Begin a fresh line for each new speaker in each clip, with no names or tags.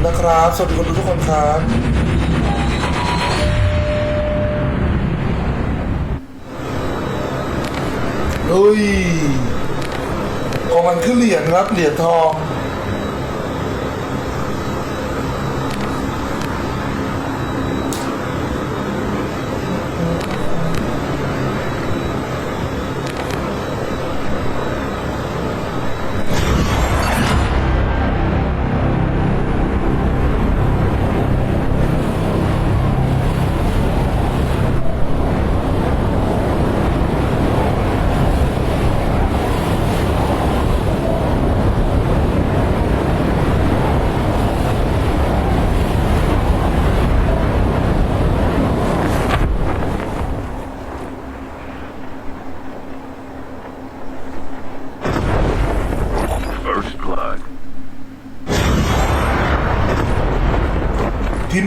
คุณนะครับ สวัสดีคนดูทุกคนครับเฮ้ยของมันคือเหรียญครับเหรียญทอง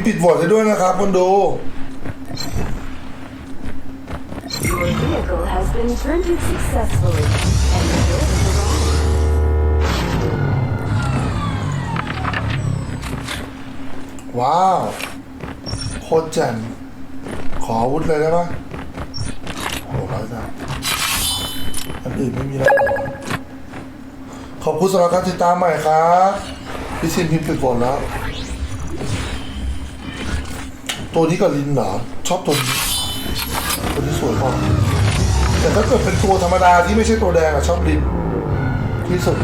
ปิดโหวตให้ด้วยนะครับคนดู
Your vehicle has been turned in successfully, and the building is on.
ว้าว โคตรแจ่มขออาวุธเลยได้ปะโอ้ร้อยจังอันอื่นไม่มีแล้วเหรอขอบคุณสำหรับการติดตามใหม่ครับ พี่ซินพิมพ์ปิดโหวตแล้ว ตัวนี้กับลินเหรอชอบตัวนี้ตัวนี้สวยกว่าแต่ถ้าเกิดเป็นตัวธรรมดาที่ไม่ใช่ตัวแดงอะชอบลินที่สุด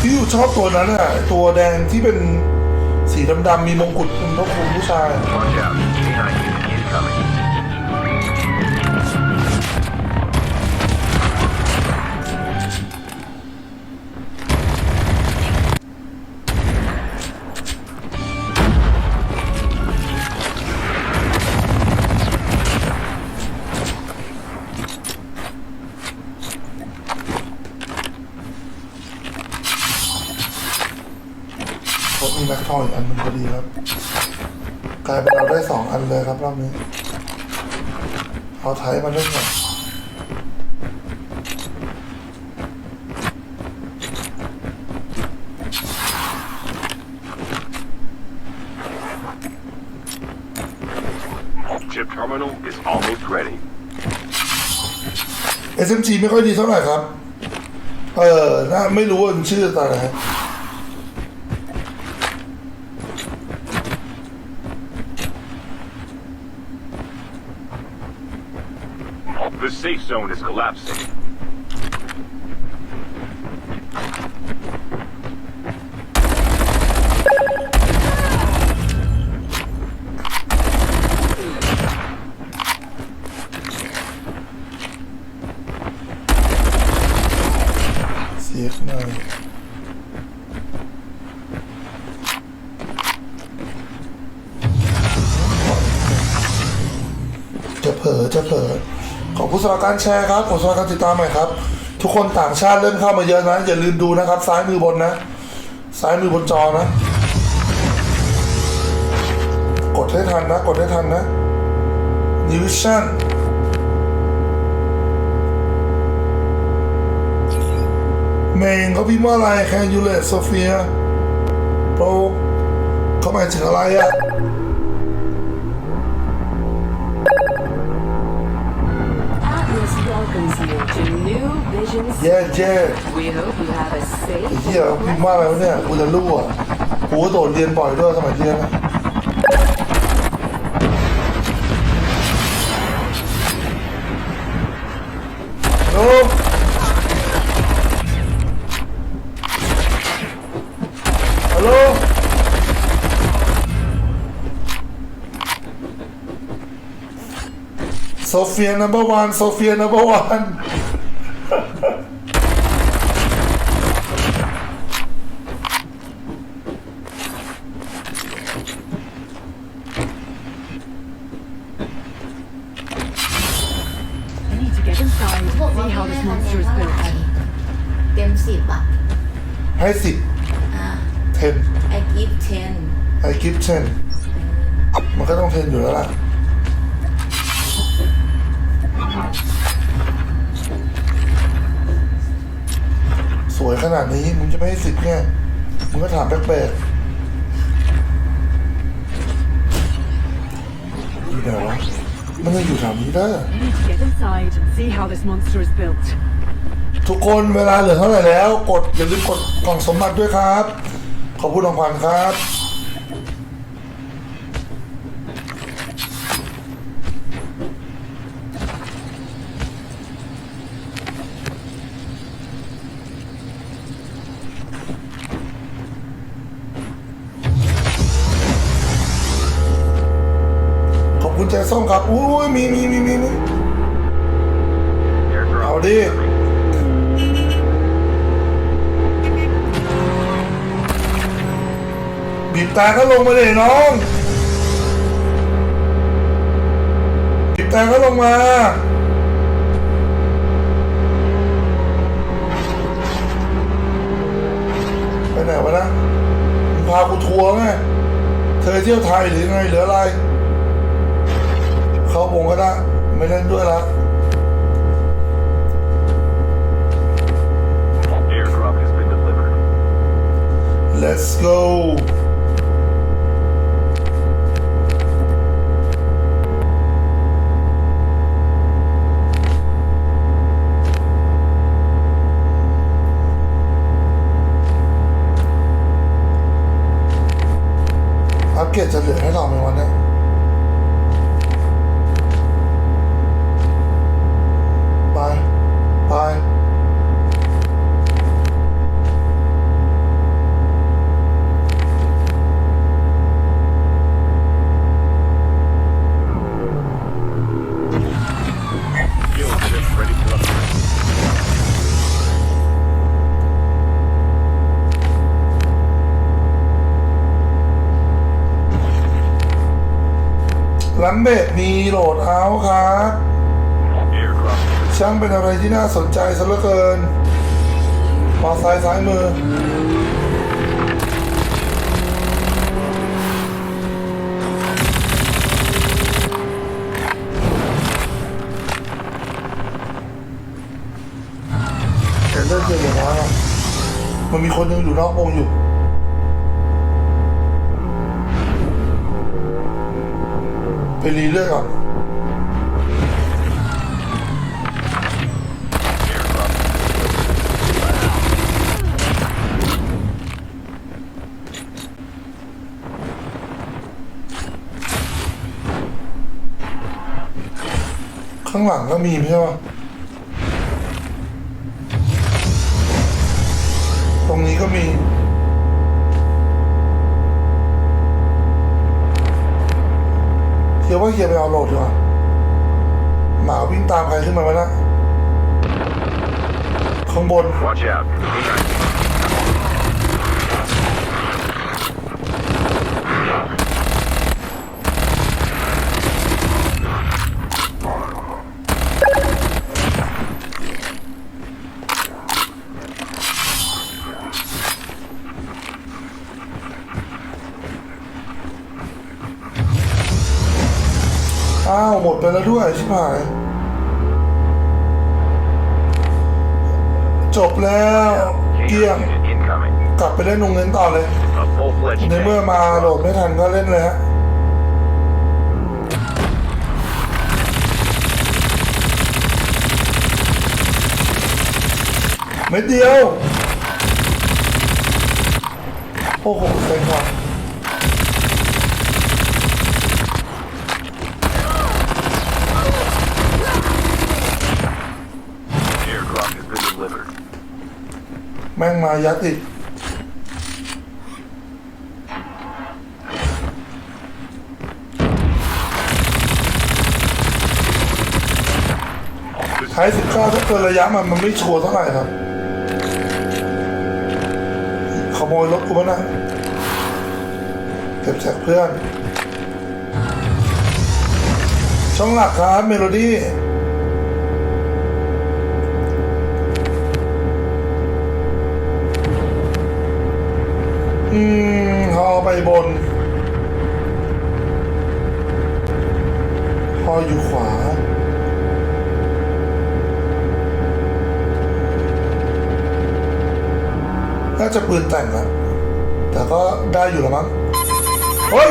พี่อยู่ชอบตัวนั้นอะตัวแดงที่เป็น สีดำๆมีมงกุฎคุณพระคุณผู้ชาย ผมมีแม็กทอยอีกอันหนึ่งพอดีครับ กลายเป็นเราได้สองอันเลยครับรอบนี้ เอาไทยมาเล่นก่อน
Chip terminal is almost ready.
SMG ไม่ค่อยดีเท่าไหร่ครับ เออน่าไม่รู้ว่ามันชื่ออะไร
The safe zone is collapsing.
อบคุณสำหรับการแชร์ครับขอบคุณสำหรับการติดตามใหม่ครับ ทุกคนต่างชาติเริ่มเข้ามาเยอะนะอย่าลืมดูนะครับ ซ้ายมือบนนะ ซ้ายมือบนจอนะ กดให้ทันนะ กดให้ทันนะนิวิชั่นเมงเขาพิมพ์ว่าอะไรแคนยูเลตโซเฟียโปรเขาหมายถึงอะไรอะ
welcomes you to New Vision
แย่แย่
We hope you have a
ไอ้
safe
เหี้ยพิมพ์ว่าอะไรวะเนี่ยกูจะรู้อะกูก็โดดเรียนบ่อยด้วยสมัยเรียนนะ โซเฟีย number one โซเฟีย number one
I need to get inside, see how this monster is built.
เต็มสิบอะ
ให้สิบ
อ่า
10
I give ten
I give 10มันก็ต้อง10อยู่แล้วล่ะ สวยขนาดนี้มึงจะไม่ให้สิบไงมึงก็ถามแปลกๆอยู่ไหนวะมันยังอยู่แถวนี้ได้อ
I need to get inside and see how this monster is built.
ทุกคนเวลาเหลือเท่าไหร่แล้ว กดอย่าลืมกดกล่องสมบัติด้วยครับ ขอบคุณของขวัญครับ ขอบคุณแจส้มครับอุ้ยมีมีมีมีมี
Airdrop
Howdy.
incoming.
บีบแต่ก็ลงมาเลยน้องบีบแต่ก็ลงมาไปไหนวะนะมึงพากูทัวร์ไงเธอเที่ยวไทยหรือไงหรืออะไร เขาวงก็ได้ ไม่เล่นด้วยละ
Airdrop has been delivered.
Let's go อัปเกรดจะเหลือให้เราไหมวันนี้ ลัมเบะมีโหลดเอาครับช่างเป็นอะไรที่น่าสนใจซะเหลือเกินมอซ้ายซ้ายมือเห็นเรื่องเจออย่างน้อยอะมันมีคนยังอยู่นอกวงอยู่ ไปรีเลือกก่อน ข้างหลังก็มีใช่ปะตรงนี้ก็มี ฮียว่าเฮียไปเอาโหลดดีกว่าหมาวิ่งตามใครขึ้นมาไหมนะข้างบน
Watch out.
อ้าว หมดไปแล้วด้วย ชิบหาย จบแล้วเกลี้ยง
Incoming.
กลับไปเล่นลงเงินต่อเลย
A full-fledged
ในเมื่อ
tank.
มาโหลดไม่ทันก็เล่นเลยฮะ เม็ดเดียว โอ้โหเซ็งว่ะ ม่งมายัดอีกใช้สิบเก้าถ้าเกินระยะมันมันไม่ชัวร์เท่าไหร่ครับ ขโมยรถกูมานะเก็บแจกเพื่อน ช่องหลักครับ เมโลดี้ อืมฮอไปบนฮออยู่ขวา น่าจะปืนแต่งอะแต่ก็ได้อยู่แล้วมั้งเฮ้ย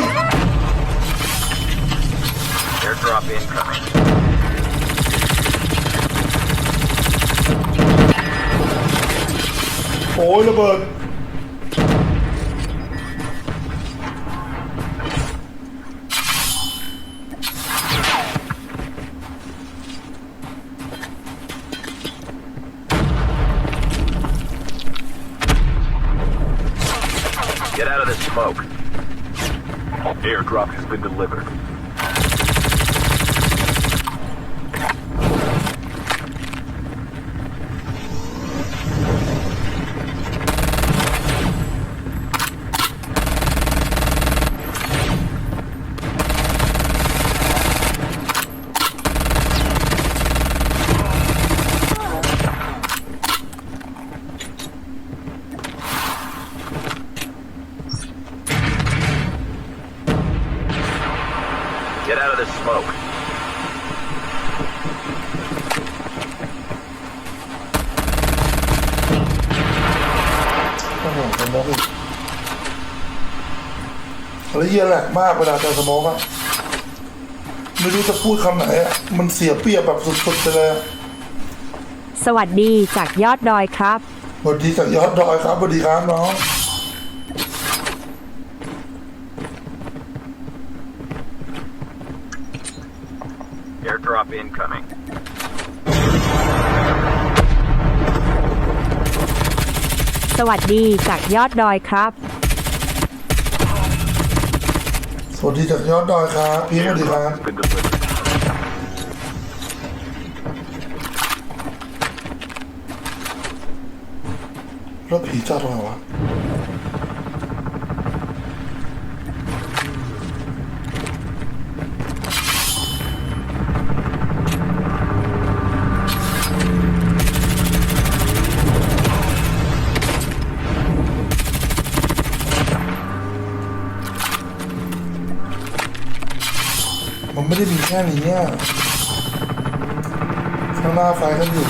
Airdrop incoming.
โอ้ยระเบิด
out of the smoke. Airdrop has been delivered. Get out of the smoke.
โอ้โหสโมกอีกแล้วเยี่ยแหลกมากเวลาเจอสโมกอะไม่รู้จะพูดคำไหนอะมันเสียเปรียบแบบสุดๆไปเลยอะ
สวัสดีจากยอดดอยครับ
สวัสดีจากยอดดอยครับสวัสดีครับน้อง
Airdrop incoming.
สวัสดีจากยอดดอยครับ
สวัสดีจากยอดดอยครับ พี่สวัสดีครับ
Has been delivered.
แล้วผีจอดตรงไหนวะ มันไม่ได้มีแค่นี้ข้างหน้าไฟกันอยู่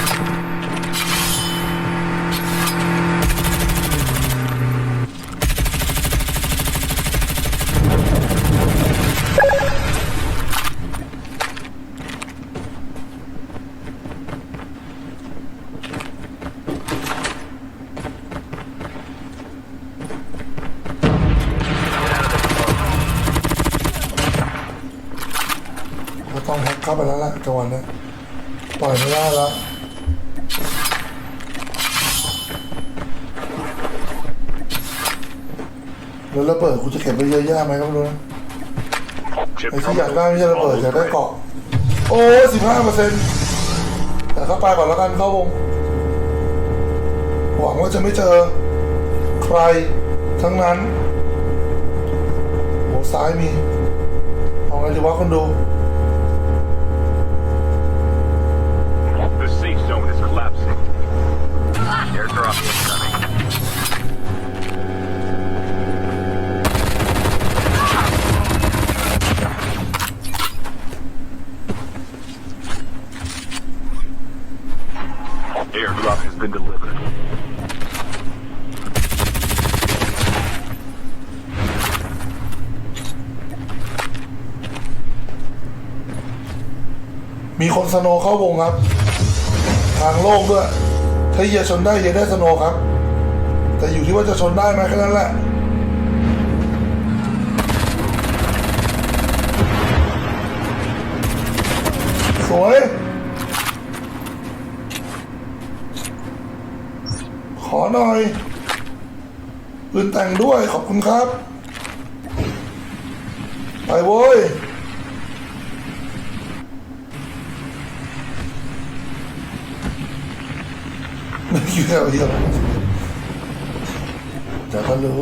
แล้วระเบิดกูจะเก็บไปเยอะแยะไหมก็ไม่รู้นะ
Chip
ไอ้ที่อยากได้
terminal
ไม่ใช่ระเบิดอยากได้เกาะ โอ้สิบห้าเปอร์เซ็นต์แต่เข้าไปก่อนแล้วกันเข้าวง หวังว่าจะไม่เจอใครทั้งนั้น โอ้ซ้ายมี เอาไงดีวะคนดู มีคนสโนเข้าวงครับ ทางโล่งด้วย ถ้าเหยียชนได้เหยียได้สโนครับ แต่อยู่ที่ว่าจะชนได้ไหมแค่นั้นแหละสวยขอหน่อยปืนแต่งด้วยขอบคุณครับ ไปโว้ย ไม่คิดเอาเดียวแต่ก็รู้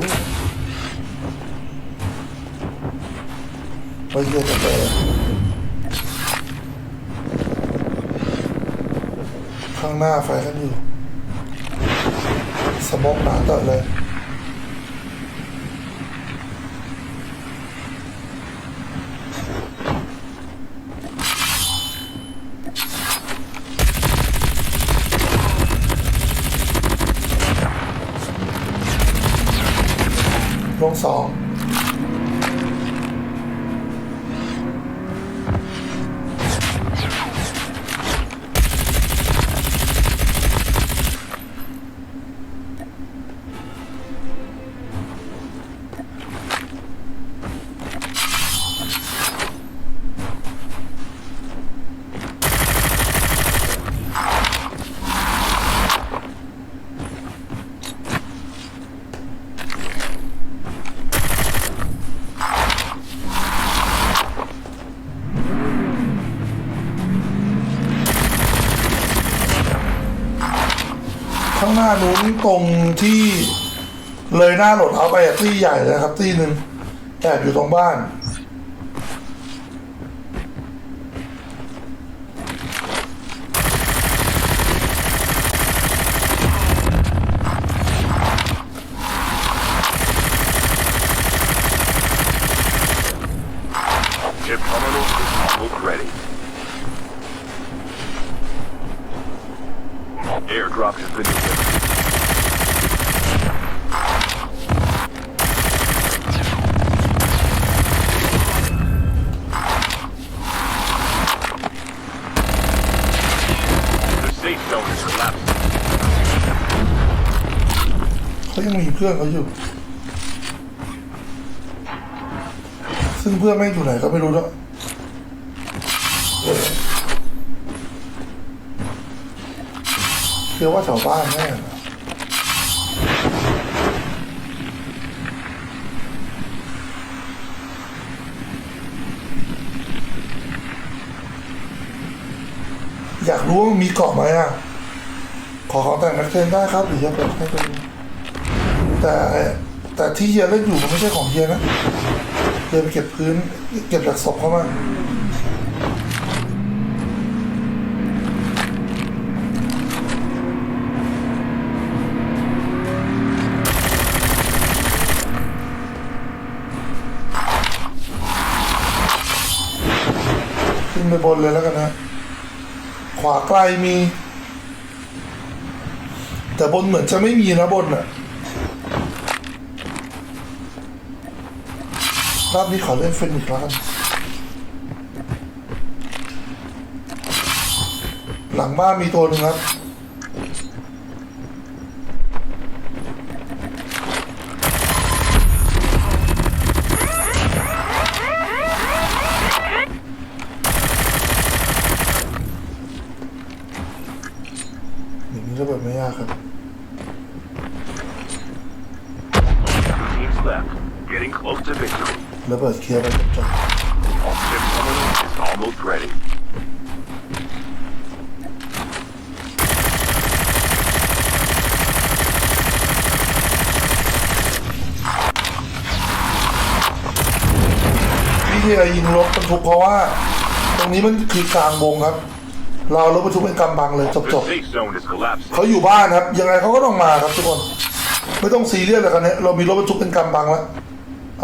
ว่าเยอะจะไปข้างหน้าไฟกันอยู่ สมองหนาต่อเลย สอง ข้างหน้นตรงที่เลยหน้าโหลดเอาไปอะตี้ใหญ่เลยครับ ตี้หนึ่งแอบอยู่ตรงบ้าน
Chip terminal is almost ready. Airdrop has been
เขายังมีเพื่อนเขาอยู่ ซึ่งเพื่อนไม่อยู่ไหนก็ไม่รู้แล้วเชื่อว่าแถวบ้านแน่อยากรู้ว่ามีเกาะไหมอะ ขอของแต่งนักเทนได้ครับหรือจะเปิดให้ดู แต่แต่ที่เฮียเล่นอยู่มันไม่ใช่ของเฮียนะเฮียไปเก็บพื้น เก็บจากศพเข้ามาขึ้นไปบนเลยแล้วกันนะ ขวาไกลมี แต่บนเหมือนจะไม่มีนะบนอะ รอบนี้ขอเล่นเฟนิกแล้วกัน หลังบ้านมีตัวหนึ่งครับ อย่างนี้ระเบิดไม่ยากครับ
Teams left. Getting close to victory.
ระเบิดเคลียร์ไปจบ
Chip terminal is almost ready.
ที่ที่เรายิงรถบรรทุกเพราะว่า ตรงนี้มันคือกลางวงครับ เราเอารถบรรทุกเป็นกำบังเลยจบ
The
จบ
safe zone is collapsing.
เขาอยู่บ้านครับ ยังไงเขาก็ต้องมาครับทุกคน ไม่ต้องซีเรียสเลยกันเนี่ยเรามีรถบรรทุกเป็นกำบังแล้ว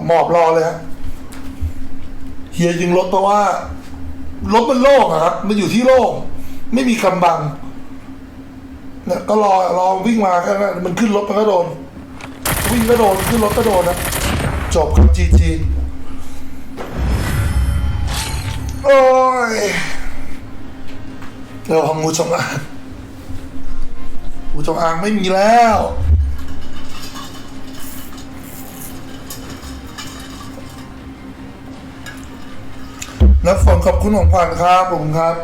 หมอบรอเลยฮะ เฮียยิงรถเพราะว่า รถมันโล่งอะครับ มันอยู่ที่โล่งไม่มีกำบังเนี่ยก็รอรอวิ่งมาแค่นั้นมันขึ้นรถมันก็โดน วิ่งก็โดนขึ้นรถก็โดนนะจบครับจีจีโอ้ยเราของงูจงอางงูจงอางไม่มีแล้ว นับฝนขอบคุณของผ่านครับผมครับ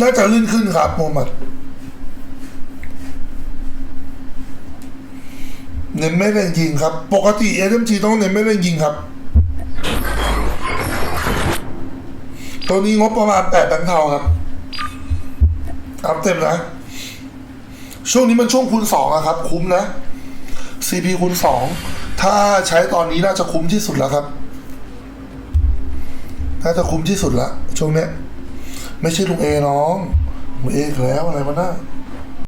น่าจะลื่นขึ้นครับโมมัดเน้นไม่เล่นยิงครับ ปกติเอ็มจีต้องเน้นไม่เล่นยิงครับ ตัวนี้งบประมาณแปดแบงเทาครับอัพเต็มนะ ช่วงนี้มันช่วงคูณสองอะครับ คุ้มนะ CP คูณสองถ้าใช้ตอนนี้น่าจะคุ้มที่สุดแล้วครับ น่าจะคุ้มที่สุดละช่วงเนี้ย ไม่ใช่ลุงเอน้องลุงเอกแล้วอะไรมาหน้า